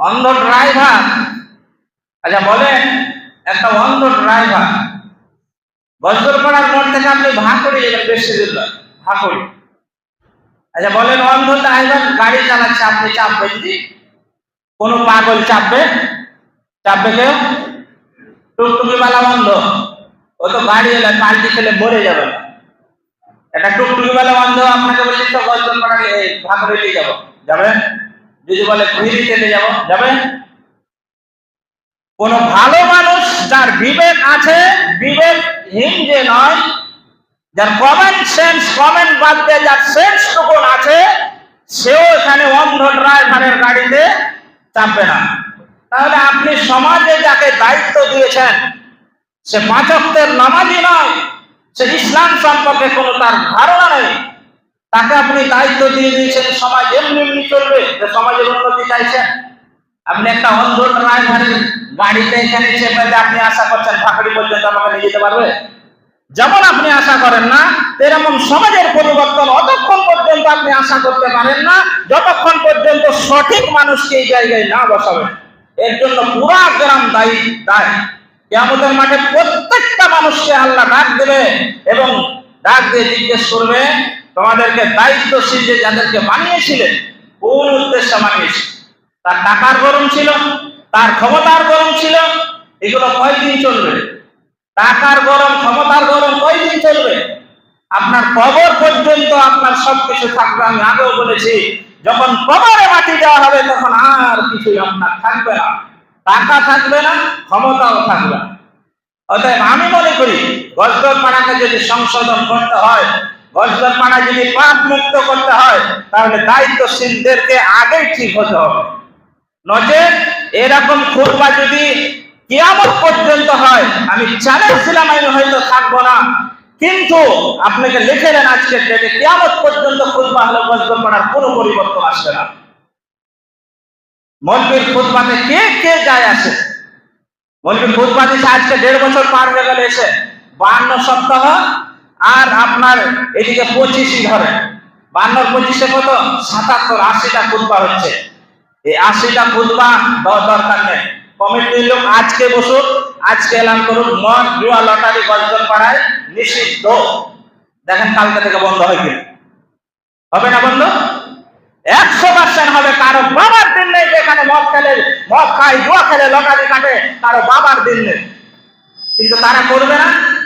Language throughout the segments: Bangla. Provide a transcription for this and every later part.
অন্ধ ড্রাইভার আচ্ছা বলেন একটা অন্ধ ড্রাইভার গজলপাড়ার মোড় থেকে আপনি ভাঁকুড়ি যাবেন বেশি দূর নয়, ভাঁকুড়ি আচ্ছা বলেন অন্ধ ড্রাইভার গাড়ি চালাচ্ছে আপনি চাপবেন জি কোনো পাগল চাপবে? চাপবে কেউ? টুকটুকি বালা বন্ধ। ও তো গাড়ি এলে পাল্টি খেলে মরে যাবে না। একটা টুকটুকি বালা বন্ধ আপনাকে বলছি তো গজলপাড়া ভাঁকুড়ি নিয়ে যাব। যাবেন যদি বলে ফিরিতে নিয়ে যাব যাবেন কোন ভালো মানুষ যার বিবেক আছে, বিবেকহীন যে নয়, যার কমন সেন্স কমন বাদ দিয়ে যার সেন্স টুকুন আছে, সেও এখানে অন্ধ ড্রাইভারের গাড়িতে চাপবে না। তাহলে আপনি সমাজে যাকে দায়িত্ব দিয়েছেন, সে পাঁচকের নামাজি নয়, সে ইসলাম সম্পর্কে কোনো তার ধারণা নেই। তাকে আপনি দায়িত্ব দিয়ে দিয়েছেন, সমাজ এমনি এমনি চলবে সমাজের উন্নতি চাইছেন। আপনি একটা অন্ধ ড্রাইভারের গাড়িতে এখানে চেপে আপনি আশা করছেন, ফাঁকড়ি পর্যন্ত আমাকে নিয়ে যেতে পারবে? যেমন আপনি আশা করেন না, তেরকম সমাজের পরিবর্তন অতক্ষণ পর্যন্ত আপনি আশা করতে পারেন না, যতক্ষণ পর্যন্ত সঠিক মানুষকে এই জায়গায় না বসাবেন। এর জন্য পুরা গ্রাম দায়ী, দায়। কেমতের মাঠে প্রত্যেকটা মানুষকে আল্লাহ ডাক দেবে এবং ডাক দিয়ে জিজ্ঞেস করবে তোমাদেরকে দায়িত্বশীল যে যাদেরকে বানিয়েছিলেন কোন উদ্দেশ্যে বানিয়েছিল তার টাকার গরম ছিল, তার ক্ষমতার গরম ছিল, এগুলো কয়দিন চলবে? টাকার গরম, ক্ষমতার গরম কয়দিন চলবে? আপনার কবর পর্যন্ত আপনার সবকিছু থাকবে, আমি আগেও বলেছি, যখন কবরে মাটি দেওয়া হবে, তখন আর কিছুই আপনার থাকবে না। টাকা থাকবে না, ক্ষমতাও থাকবে না। অতএব আমি মনে করি গজদর পাড়াকে যদি সংশোধন করতে হয় গজদর পাড়া যদি পাপ মুক্ত করতে হয়, তাহলে দায়িত্বশীলদেরকে আগেই ঠিক হতে হবে। নচেত এরকম খুরবা যদি কিয়ামত পর্যন্ত হয়, আমি চ্যালেঞ্জ দিলাম আমি হয়তো থাকব না। কিন্তু আপনাকে লিখে দেন আজকের ডেটে কিয়ামত পর্যন্ত হলো গজদর পাড়ার কোনো পরিবর্তন আসবে না। মলবির খুতবাতে কে কে যায় আসে? মলবির খুতবা দিচ্ছে আজকে দেড় বছর পার হয়ে গেলে এসে। বান্ন সপ্তাহ আর আপনার এদিকে পঁচিশই ধরে বান্নর পঁচিশে কত? সাতাত্তর, আশিটা খুতবা হচ্ছে। এই আশিটা দেওয়ার দরকার নেই। কমিটির লোক আজকে বসুন আজকে এলান করুন মদ জুয়া লটারি গল্পের পাড়ায় নিষিদ্ধ। দেখেন কালকে থেকে বন্ধ হয় কিনা। হবে না বন্ধ? একশো পার্সেন্ট হবে। কারও বাবার দিন নেই যেখানে মদ খেলে, মদ খায়, জুয়া খেলে, লটারি কাটে, কারও বাবার দিন নেই। কিন্তু তারা করবে না।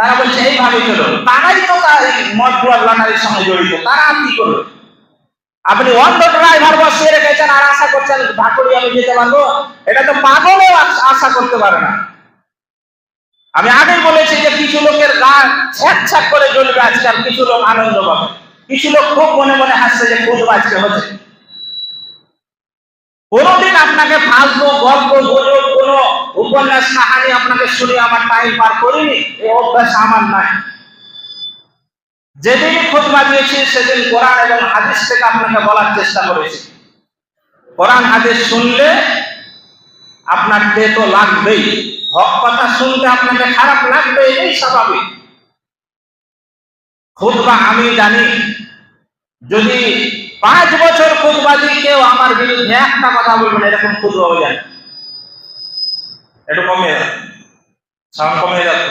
তারা বলছে, এইভাবে চলো। তারাই তো মদ সঙ্গে জড়িত, তারা কি করবে? আপনি অন্ধ ড্রাইভার বসিয়ে রেখেছেন আর আশা করছেন ঢাকুরি আমি যেতে পারব? এটা তো পাগলও আশা করতে পারে না। আমি আগে বলেছি যে কিছু লোকের গা ছ্যাক করে জ্বলবে আজকে আর কিছু লোক আনন্দ পাবে। কিছু লোক খুব মনে মনে হাসছে যে খুব আজকে হচ্ছে। কোনোদিন আপনাকে ফালতু গল্প গুজব কোনো উপন্যাস কাহানি আপনাকে শুনে আমার টাইম পার করিনি এই অভ্যাস আমার নাই। যেদিন খুতবা দিয়েছি, সেদিন কোরআন এবং হাদিস থেকে আপনাকে বলার চেষ্টা করেছি। কোরআন, হাদিস শুনলে আপনার তে লাগবেই। হক কথা শুনতে আপনাকে খারাপ লাগবে এই স্বাভাবিক। খুতবা আমি জানি, যদি পাঁচ বছর দিয়ে কেউ আমার বিরুদ্ধে একটা কথা বলবেন এরকম খুতবা হয়ে যায় একটু কমে সাউন্ড কমে যাবে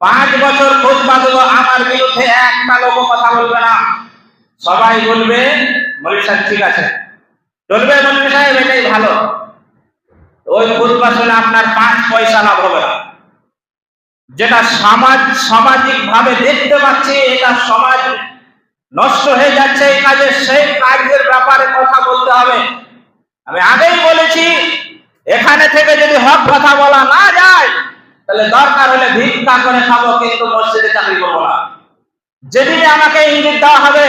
পাঁচ বছর খুতবা দেবো আমার বিরুদ্ধে একটা লোক কথা বলবে না। সবাই বলবে মলিক সাহেব ঠিক আছে। চলবে মলিক সাহেব, এটাই ভালো। ওই খুতবা শুনে আপনার পাঁচ পয়সা লাভ হবে না। যেটা সমাজ সামাজিক ভাবে দেখতে পাচ্ছি, এটা সমাজ নষ্ট হয়ে যাচ্ছে এই কাজে, সেই কাজের ব্যাপারে কথা বলতে হবে। আমি আগেই বলেছি এখানে থেকে যদি হক কথা বলা না যায়, তাহলে দরকার হলে ভিক্ষা করে খাব, কিন্তু মসজিদে চাকরি করব না। যেদিনে আমাকে ইঙ্গিত দেওয়া হবে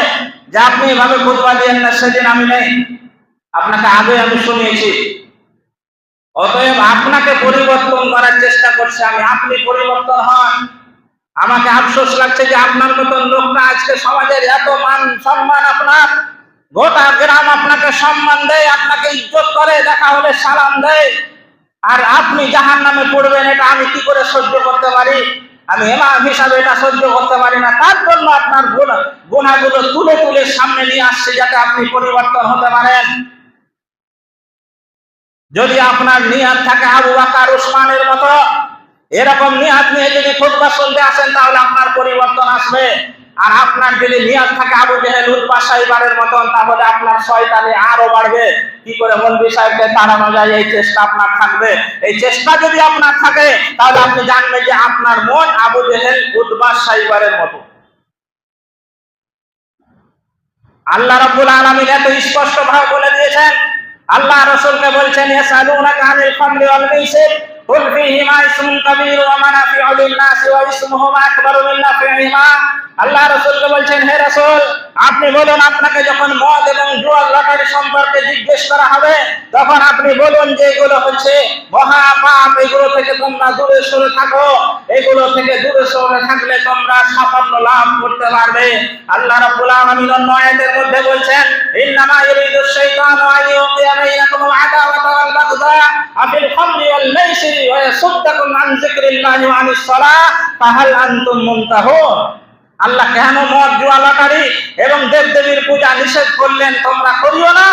যে আপনি এভাবে খুতবা দিয়েন না, সেদিন আমি নেই। আপনাকে আগে আমি শুনিয়েছি। অতএব আপনাকে পরিবর্তন করার চেষ্টা করছে আমি। আপনি পরিবর্তন হন। আমাকে আফসোস লাগছে যে আপনার মতন লোকটা আজকে সমাজের এত মান সম্মান আপনার। গোটা গ্রাম আপনাকে সম্মান দেয়, আপনাকে ইজ্জত করে, দেখা হলে সালাম দেয়। আর আপনি জাহান নামে পড়বেন, এটা আমি কি করে সহ্য করতে পারি? আমি এমাম হিসাবে এটা সহ্য করতে পারি না। তার জন্য আপনার গুণ, গুণাগুলো তুলে তুলে সামনে নিয়ে আসছে যাতে আপনি পরিবর্তন হতে পারেন। যদি আপনার নিয়াত থাকে আবু বাকার, উসমানের মতো, এরকম নিয়াত নিয়ে যদি খুতবা শুনতে আসেন, তাহলে আপনার পরিবর্তন আসবে। আর আপনার যদি নিয়াত থাকে আবু জেহেল উদ্বা সাইবারের মতন, তাহলে আপনার শয়তানি আরও বাড়বে। কি করে মন্দির সাহেবকে তাড়ানো যায়? এই চেষ্টা আপনার থাকবে। এই চেষ্টা যদি আপনার থাকে, তাহলে আপনি জানবেন যে আপনার মন আবু জেহেল উদ্বা সাইবারের মতো। আল্লাহ রাব্বুল আলামিন এত স্পষ্ট ভাবে বলে দিয়েছেন। আল্লাহ রাসূলকে বলছেন, ইয়াসালুনাকা আনিল খামরি ওয়াল মাইসির। ইসমুন কাবীর ওয়া মানাফিউ লিন-নাসি ওয়া ইসমুহুমা আকবারু মিন নাফিহিমা আল্লাহ রাসূলকে বলছেন হে রাসূল আপনি বলুন আপনাকে যখন মদ এবং জুয়া লটারি সম্পর্কে জিজ্ঞেস করা হবে, তখন আপনি বলুন যে এগুলো হচ্ছে মহা পাপ এগুলো থেকে তোমরা দূরে সরে থাকো। এগুলো থেকে দূরে সরে থাকলে তোমরা সাফল্য লাভ করতে পারবে। আল্লাহ রাব্বুল আলামিন মধ্যে বলছেন, ইন্নামা ইউরিদু শাইতানু আন ইউকিয়া আদাওয়াতা ওয়াল বাগদা আফিল খামরি ওয়াল ওয়া ইয়াসুদ্দাকুম আন যিকরিল্লাহি ওয়া আনিস সালাহ। আনতুম মুনতাহুন আল্লাহ কেন মদ জুয়া লটারি এবং দেব দেবীর পূজা নিষেধ করলেন তোমরা করিও না?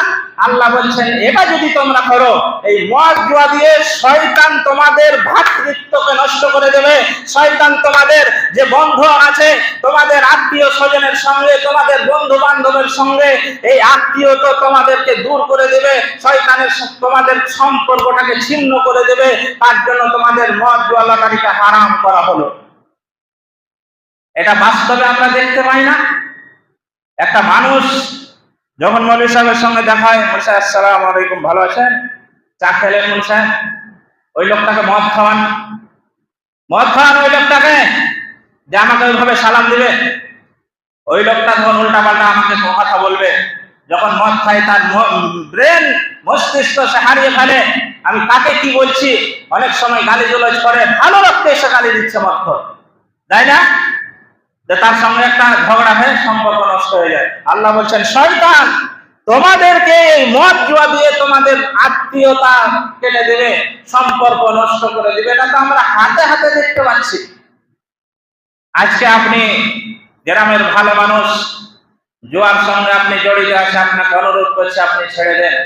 আল্লাহ বলছেন, এটা যদি তোমরা করো, এই মদ জুয়া দিয়ে শয়তান তোমাদের ভাতৃত্বকে নষ্ট করে দেবে। শয়তান তোমাদের যে বন্ধু আছে, তোমাদের আত্মীয় স্বজনের সঙ্গে, তোমাদের বন্ধু বান্ধবের সঙ্গে, এই আত্মীয় তো তোমাদেরকে দূর করে দেবে। শয়তানের তোমাদের সম্পর্কটাকে ছিন্ন করে দেবে। তার জন্য তোমাদের মদ জুয়া লটারিটা হারাম করা হলো। এটা বাস্তবে আমরা দেখতে পাই না। একটা মানুষ যখন মৌলী সাহেবের সঙ্গে দেখা হয় মৌলী সাহেব, আসসালাম আলাইকুম, ভালো আছেন? চা খেলেন মৌলী সাহেব। ওই লোকটাকে মদ খাওয়ান। মদ খাওয়ান ওই লোকটাকে যে আমাকে ওইভাবে সালাম দিবে। ওই লোকটা তখন উল্টা পাল্টা আমাকে কথা বলবে। যখন মদ খাই তার ব্রেন, মস্তিষ্ক সে হারিয়ে ফেলে। আমি তাকে কি বলছি? অনেক সময় গালি জলজ করে। ভালো রক্তে এসে গালি দিচ্ছে মদ। তাই না? যে তার সঙ্গে একটা ঝগড়া হয়ে সম্পর্ক নষ্ট হয়ে যায়। আল্লাহ বলছেন, শয়তান, তোমাদেরকে এই মদ জুয়া দিয়ে তোমাদের আত্মীয়তা কেটে দেবে সম্পর্ক নষ্ট করে দিবে। এটা তো আমরা হাতে হাতে দেখতে পাচ্ছি। আজকে আপনি গ্রামের ভালো মানুষ, জুয়ার সঙ্গে আপনি জড়িত আছে, আপনাকে অনুরোধ করছে আপনি ছেড়ে দেন।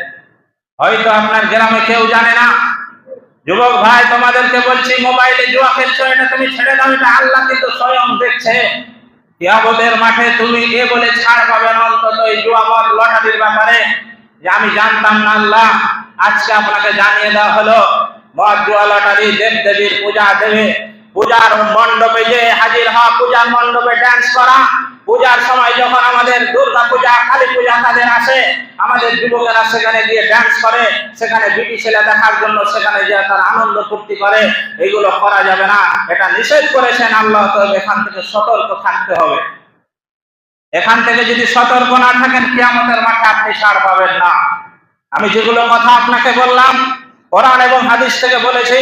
হয়তো আপনার গ্রামে কেউ জানে না যুবক ভাই, তোমাদেরকে বলছি, মোবাইলে জুয়া খেলছো এটা তুমি ছেড়ে দাও, এটা আল্লাহ কিন্তু স্বয়ং দেখছে। কিয়ামতের মাঠে তুমি এ বলে ছাড় পাবে না, অন্তত এই জুয়া মদ লটারির ব্যাপারে। যে আমি জানতাম না আল্লাহ, আজকে আপনাকে জানিয়ে দেওয়া হলো, মদ, জুয়া, লটারি দেব দেবীর পূজা দেবে। পূজার মণ্ডপে যে হাজির হওয়া, পূজার মণ্ডপে ড্যান্স করা পূজার সময় যখন আমাদের দুর্গা পূজা, কালী পূজা তাদের আসে, আমাদের যুবকেরা সেখানে গিয়ে ড্যান্স করে, সেখানে বিটি ছেলে দেখার জন্য সেখানে যে তার আনন্দ ফুর্তি করে, এগুলো করা যাবে না। এটা নিষেধ করেছেন আল্লাহ তো এখান থেকে সতর্ক থাকতে হবে। এখান থেকে যদি সতর্ক না থাকেন, কিয়ামতের মাঠে আপনি ছাড় পাবেন না। আমি যেগুলো কথা আপনাকে বললাম, কোরআন এবং হাদিস থেকে বলেছি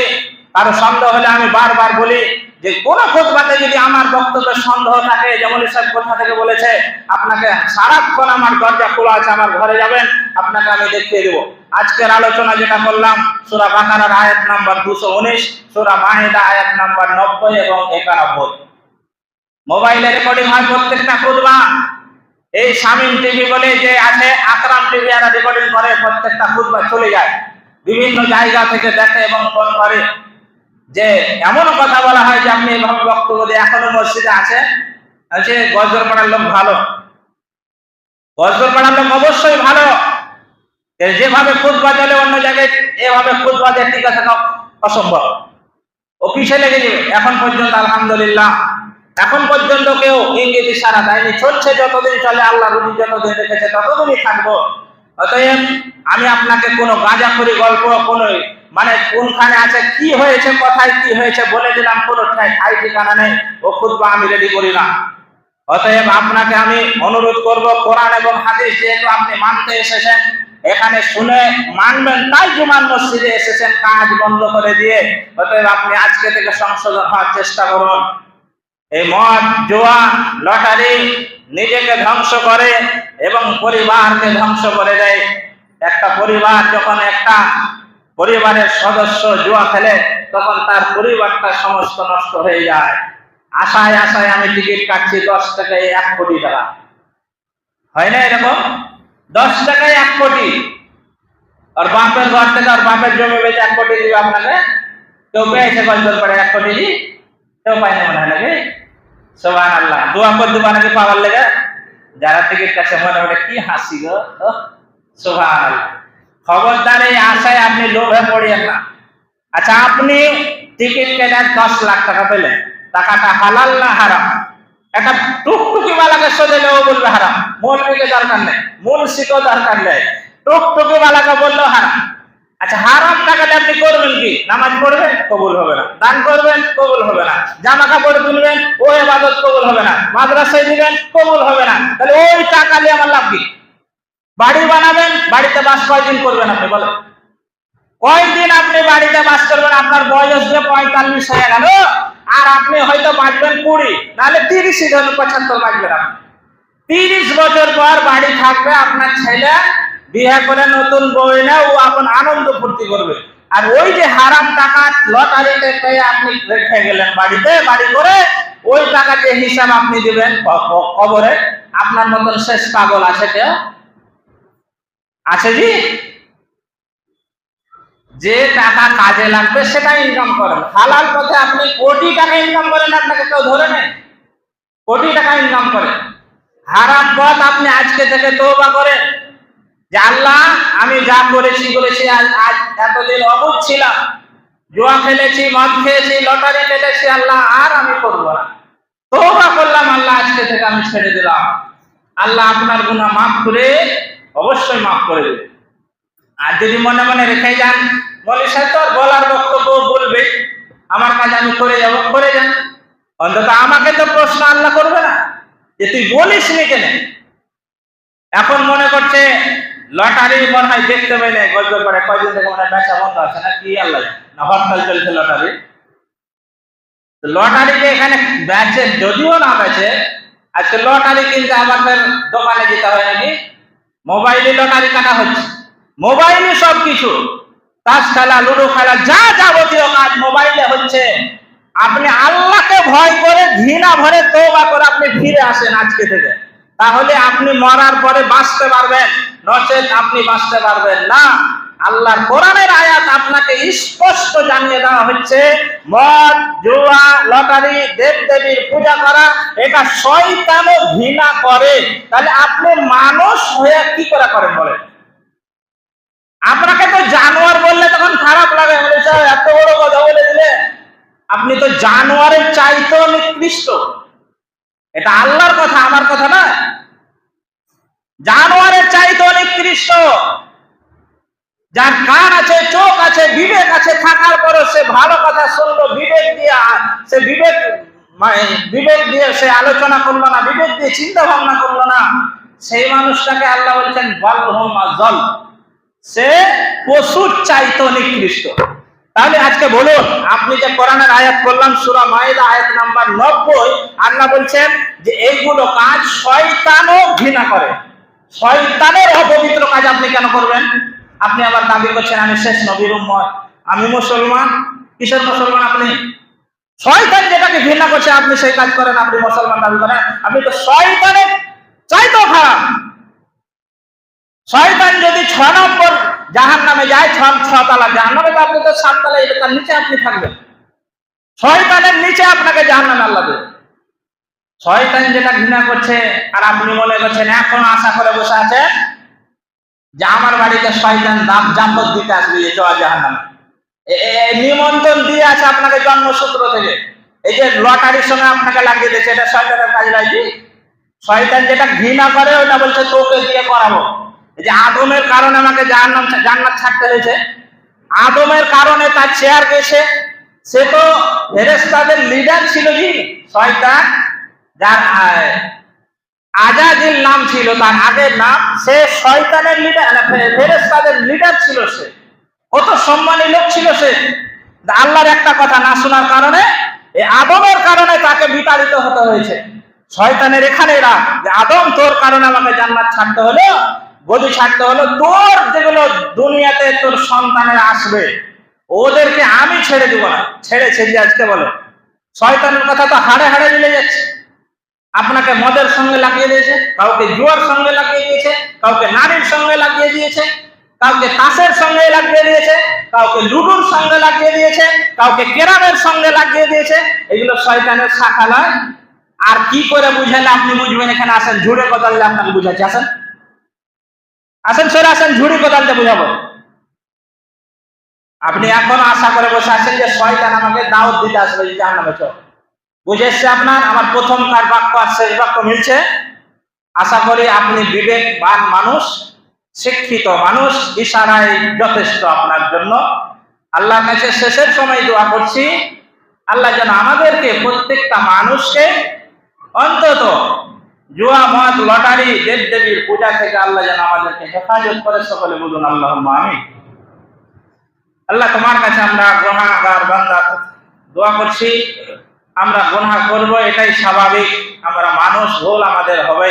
কারও সন্দেহ হলে আমি বারবার বলি যে কোন খোদবাতে যদি আমার বক্তব্যে সন্দেহ থাকে, যেমন সব কোথা থেকে বলেছে, আপনাকে সারাক্ষণ আমার দরজা খোলা আছে, আমার ঘরে যাবেন, আপনাকে আমি দেখিয়ে দেবো। আজকের আলোচনা যেটা করলাম, সুরা বাকারার আয়াত নাম্বার দুশো উনিশ, সুরা মাহিদা আয়াত নাম্বার নব্বই এবং একানব্বই। মোবাইলে রেকর্ডিং হয় প্রত্যেকটা খুদবা এই শামিম টিভি বলে যে আছে, আকরাম টিভি এরা রেকর্ডিং করে, প্রত্যেকটা খুদবা চলে যায়। বিভিন্ন জায়গা থেকে দেখে এবং ফোন করে। যে এমন কথা বলা হয় যে আপনি এভাবে বক্তব্য দিয়ে এখনও মসজিদে আছে আছে গজর পাড়ার লোক ভালো। গজর পাড়ার লোক অবশ্যই ভালো। যেভাবে খুদবা চলে অন্য জায়গায় এভাবে খুদবা দিয়ে টিকা থাকা অসম্ভব। ও পিছিয়ে লেগে যাবে। এখন পর্যন্ত আলহামদুলিল্লাহ। এখন পর্যন্ত কেউ ইঙ্গিত সারা দেয়নি। চলছে যতদিন চলে আল্লাহ রুজি যতদিন রেখেছে ততদিনই থাকব। অতএব আমি আপনাকে কোনো গাঁজাখড়ি গল্প, কোনো মানে কোনখানে আছে, কি হয়েছে, কোথায় কি হয়েছে বলে দিলাম, কোনো ঠাই ঠিকানা নেই। ও খুদবা আমি রেডি করি না। অতএব আপনাকে আমি অনুরোধ করব, কোরআন এবং হাদিস যেহেতু আপনি মানতে এসেছেন, এখানে শুনে মানবেন, তাই জুমান মসজিদে এসেছেন, কাজ বন্ধ করে দিয়ে। অতএব আপনি আজকে থেকে সংশোধন হওয়ার চেষ্টা করুন। এই মদ, জোয়া, লটারি নিজেকে ধ্বংস করে এবং পরিবারকে ধ্বংস করে দেয়। একটা পরিবার যখন একটা পরিবারের সদস্য জুয়া খেলে তখন তার পরিবারটা সমস্ত নষ্ট হয়ে যায়। আশায় আশায় আমি টিকিট কাটছি দশ টাকায় এক কোটি টাকা। হয় না এরকম? দশ টাকায় এক কোটি। আর বাপের ঘর থেকে আর বাপের জমি বেচে এক কোটি দিবে আপনাকে? কেউ পেয়েছে গল্পের পরে এক কোটি কেউ পায়নি মনে হয় নাকি? সোহান আল্লাহ দোয়া করে দিবা নাকি পাওয়ার লেগে? যারা টিকিট কাছে মনে মনে কি হাসি গো। সোহান আল্লাহ খবরদার এই আশায় আপনি লোভে পড়িয়েন না। আচ্ছা আপনি টিকিট কেনার দশ লাখ টাকা পেলেন। টাকাটা হালাল না হারাম? একটা টুকটুকি বালাকে ও বলবে হারাম। মৌলবীকে দরকার নেই মুন্সিকেও দরকার নেই। টুকটুকি বালাকে বললেও হারাম। আচ্ছা হারাম টাকাটা আপনি করবেন কি? নামাজ পড়বেন? কবুল হবে না। দান করবেন? কবুল হবে না। জামা কাপড় কিনবেন ও এবাদত কবুল হবে না। মাদ্রাসায় দিবেন? কবুল হবে না। তাহলে ওই টাকা দিয়ে আমার লাভ কি? বাড়ি বানাবেন, বাড়িতে বাস কয়দিন করবেন আপনি, বলেন। কয়দিন আপনি বাড়িতে বাস করবেন? আপনার বয়স যে পঁয়তাল্লিশ হয়ে গেল, আর আপনি হয়তো বাঁচবেন কুড়ি, নাহলে তিরিশই ধরুন, পঁচাত্তর বাঁচবেন আপনি। তিরিশ বছর পর বাড়ি থাকবে, আপনার ছেলে বিয়ে করে নতুন বউ এনে ও এখন আনন্দ ফুর্তি করবে। আর ওই যে হারাম টাকা লটারিতে পেয়ে আপনি রেখে গেলেন বাড়িতে, বাড়ি করে ওই টাকা যে হিসাব আপনি দিবেন কবরে, আপনার মতন শেষ পাগল আছে কেউ? আছে জি? যে টাকা কাজে লাগবে সেটা ইনকাম করেন। হালাল পথে আপনি কোটি টাকা ইনকাম করেন, আপনাকে কেউ ধরে নেই কোটি টাকা ইনকাম করেন হারাম পথ আপনি আজকে থেকে তৌবা করেন। যে আল্লাহ, আমি যা করেছি করেছি, আজ এতদিন অবুধ ছিলাম। জুয়া খেলেছি, মদ খেয়েছি, লটারি কেটেছি আল্লাহ, আর আমি করব না। তৌবা করলাম, আল্লাহ, আজকে থেকে আমি ছেড়ে দিলাম। আল্লাহ আপনার গুনাহ মাফ করে অবশ্যই মাফ করে দেবে। আর যদি মনে মনে রেখে যান, বলে, সে তো বলার বক্তব্য বলবে। আমার কাজ আমি করে যাব, করে যান। অন্তত আমাকে তো প্রশ্ন আল্লাহ করবে না। যে তুই বলিস নি কেন? এখন মনে করছে, লটারি মনে হয় দেখতে পাই না গল্প করে কয়দিন থেকে মনে হয় বেচা বন্ধ আছে না, কি আল্লাহ? না, হরতাল চলছে লটারি। লটারি যে এখানে বেচে, যদিও না বেচে, আজকে লটারি কিনতে আমাদের দোকানে যেতে হয় নাকি? মোবাইলে লটারি কাটা হচ্ছে। মোবাইলে সব কিছু তাস খেলা, লুডো খেলা, যা যাবতীয় কাজ মোবাইলে হচ্ছে। আপনি আল্লাহকে ভয় করে, ঘৃণা ভরে তোবা করে আপনি ফিরে আসেন আজকে থেকে। তাহলে আপনি মরার পরে বাঁচতে পারবেন। নচেত আপনি বাঁচতে পারবেন না। আল্লাহর কোরআনের আয়াত আপনাকে স্পষ্ট জানিয়ে দেওয়া হচ্ছে মদ জুয়া লটারি দেব দেবীর পূজা করা এটা শয়তানও ঘৃণা করে। তাহলে আপনি মানুষ হয়ে কি করে করেন বলেন? আপনাকে তো জানোয়ার বললে তখন খারাপ লাগে। বলে, "স্যার, এত বড় কথা বলে দিলে? আপনি তো জানোয়ারের চাইতেও নিকৃষ্ট। এটা আল্লাহর কথা আমার কথা না জানোয়ারের চাইতেও নিকৃষ্ট। যার কান আছে, চোখ আছে, বিবেক আছে, থাকার পরে সে ভালো কথা শুনলো, বিবেক দিয়ে সে বিবেক মানে বিবেক দিয়ে সে আলোচনা করল না, বিবেক দিয়ে চিন্তা ভাবনা করল না। সেই মানুষটাকে আল্লাহ বলছেন, বল জল। সে পশুর চাইতো নিকৃষ্ট। তাহলে আজকে বলুন, আপনি যে কোরআনের আয়াত করলাম সূরা মাইদা আয়াত নাম্বার নব্বই, আল্লাহ বলছেন যে এইগুলো কাজ শয়তানও ঘৃণা করে। শয়তানের অপবিত্র কাজ আপনি কেন করবেন? আপনি আবার দাবি করছেন, আমি শেষ নবীর উম্মত। আমি মুসলমান। কিসের মুসলমান আপনি? শয়তান যেটাকে ঘৃণা করছে, আপনি সেই কাজ করেন, আপনি মুসলমান দাবি করেন। আপনি তো শয়তানের চাইতো খারাপ। শয়তান যদি ছ নম্বর জাহান নামে যায়, ছ ছতলা জাহান নামে তো আপনি তো সাততলা এটা তার নিচে আপনি থাকবেন। শয়তানের নিচে আপনাকে জাহান নামে আল্লাহ দেবে। শয়তান যেটা ঘৃণা করছে, আর আপনি মনে করছেন, এখন আশা করে বসে আছে যে আমার বাড়িতে শয়তান দাম জাম্বত দিতে আসবে এই জয় জাহান নিমন্ত্রণ দিয়ে আছে আপনাকে জন্মসূত্র থেকে। এই যে লটারির সময় আপনাকে লাগিয়ে দিয়েছে, এটা শয়তানের কাজ লাগবে শয়তান যেটা ঘৃণা করে, ওটা বলছে, তোকে দিয়ে করাবো। এই যে আদমের কারণে আমাকে জাহান্নাম, জান্নাত ছাড়তে হয়েছে। আদমের কারণে তার চেয়ার গেছে। সে তো ফেরেশতাদের লিডার ছিল কি? শয়তান। যার আহ, নাম ছিল তার আগের নাম। সে শয়তানের লিডার ফেরেশতাদের লিডার ছিল সে। কত সম্মানী লোক ছিল সে। আল্লাহর একটা কথা না শোনার কারণে এই আদমের কারণে তাকে বিতাড়িত হতে হয়েছে। শয়তানের এখানে রাখ যে আদম তোর কারণে আমাকে জান্নাত ছাড়তে হলো গদি ছাড়তে হলো তোর যেগুলো দুনিয়াতে তোর সন্তানের আসবে ওদেরকে আমি ছেড়ে দিব না। ছেড়েছে যে আজকে বলে। শয়তানের কথা তো হাড়ে হাড়ে মিলে যাচ্ছে। আপনাকে মদের সঙ্গে লাগিয়ে দিয়েছে, কাউকে জুয়ার সঙ্গে লাগিয়ে দিয়েছে, কাউকে নারীর সঙ্গে লাগিয়ে দিয়েছে, কাউকে তাসের সঙ্গে লাগিয়ে দিয়েছে, কাউকে লুডুর সঙ্গে লাগিয়ে দিয়েছে, কাউকে কেরামের সঙ্গে লাগিয়ে দিয়েছে। এগুলো শয়তানের শাখা নয়। আর কি করে বুঝালে আপনি বুঝবেন? এখানে আসেন, ঝুড়ে কোদালে আপনাকে বুঝাচ্ছি। আসেন। আসেন, সরে আসেন, ঝুড়ি কোদালতে বুঝাবো। আপনি এখন আশা করে বসে আছেন যে শয়তান আমাকে দাওয়াত দিতে আসবে জাহান্নামে চল। বুঝে এসছে আপনার? আমার প্রথম কার বাক্য আর শেষ বাক্য মিলছে। আশা করি আপনি বিবেকবান মানুষ, শিক্ষিত মানুষ, ইশারায় যথেষ্ট আপনার জন্য। আল্লাহর কাছে শেষের সময় দোয়া করছি, আল্লাহ যেন আমাদেরকে প্রত্যেকটা মানুষকে অন্তত জুয়া, মদ, লটারি দেব দেবীর পূজা থেকে আল্লাহ যেন আমাদেরকে হেফাজত করে, সকলে বলুন আল্লাহ আমি আল্লাহ তোমার কাছে আমরা গুনাহগার বান্দা দোয়া করছি। আমরা গুনাহ করব, এটাই স্বাভাবিক। আমরা মানুষ, ভুল আমাদের হবে।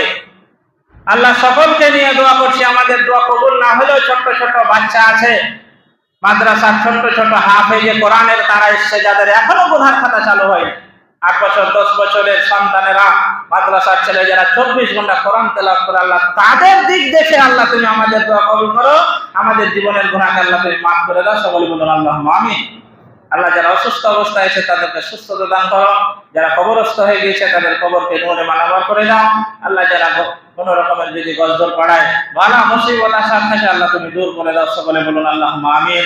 আল্লাহ সকলকে নিয়ে দোয়া করছি। আমাদের দোয়া কবুল না হলেও ছোট্ট ছোট বাচ্চা আছে। মাদ্রাসার ছোট ছোট হাফেজে কোরআনের তারা এসছে, যাদের এখনও গুনার খাতা চালু হয় আট বছর, দশ বছরের সন্তানেরা, মাদ্রাসার ছেলে যারা চব্বিশ ঘণ্টা কোরআন তেলাওয়াত করে, আল্লাহ তাদের দিক দেখে আল্লাহ তুমি আমাদের দোয়া কবুল করো। আমাদের জীবনের গুণাকে আল্লাহ তুমি মাফ করে দাও। সকলে বলুন আল্লাহ আমি আল্লাহ যারা অসুস্থ অবস্থায় হয়েছে তাদেরকে সুস্থতা দান করো। যারা কবরস্থ হয়ে গিয়েছে, তাদের কবরকে নূরে মানাবার করে দাও। আল্লাহ যারা কোন রকমের যদি গজদর পড়ায় ভালো মুসিবত আসার থাকে আল্লাহ তুমি দূর করে দাও। সকলে বলুন আল্লাহ আমিন।